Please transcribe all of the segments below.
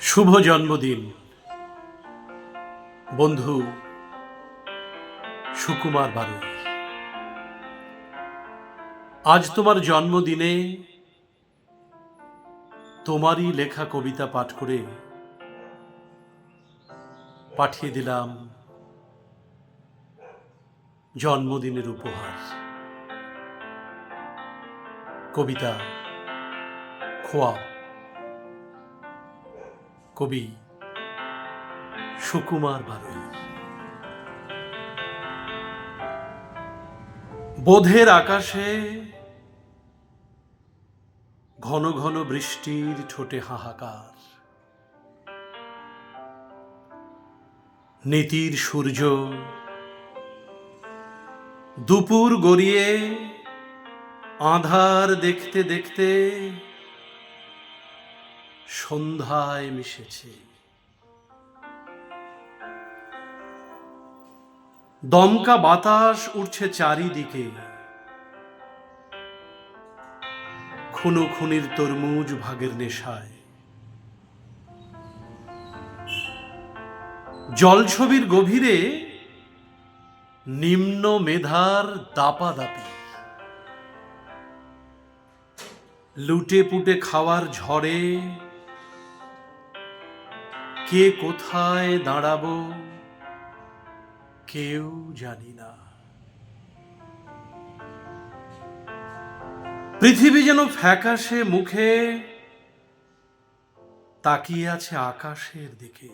শুভ জন্মদিন। বন্ধু সুকুমার বারুই। আজ তোমার জন্মদিনে তোমারই লেখা কবিতা পাঠ করে পাঠিয়ে দিলাম জন্মদিনের উপহার। কবিতা খোয়া। কবি সুকুমার বারুই। বোধের আকাশে ঘন ঘন বৃষ্টির ঠোঁটে হাহাকার। নীতির সূর্য দুপুর গড়িয়ে আধার দেখতে দেখতে সন্ধ্যায় মিশেছে। দমকা বাতাস উঠছে চারিদিকে। খুনো খুনির তরমুজ ভাগের নেশায়। জলছবির গভীরে নিম্ন মেধার দাপাদাপি। লুটে পুটে খাওয়ার ঝড়ে কে কোথায় দাঁড়াবো কেউ জানি না। পৃথিবী যেন ফ্যাকাশে মুখে, তাকিয়ে আছে আকাশের দিকে।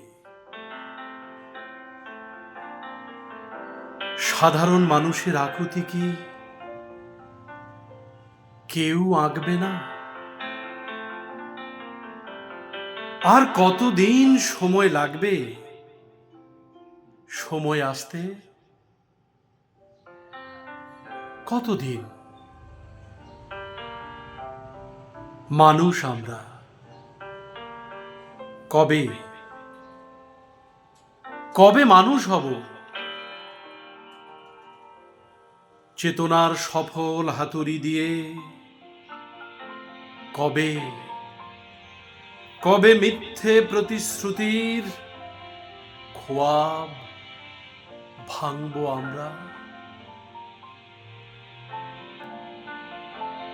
সাধারণ মানুষের আকুতি কি? কেউ আঁকবে না? আর কতদিন সময় লাগবে? সময় আসতে কতদিন? মানুষ আমরা। কবে? কবে মানুষ হব? চেতনার সফল হাতুড়ি দিয়ে কবে? কবে মিথ্যে প্রতিশ্রুতির খোয়াব ভাঙব আমরা?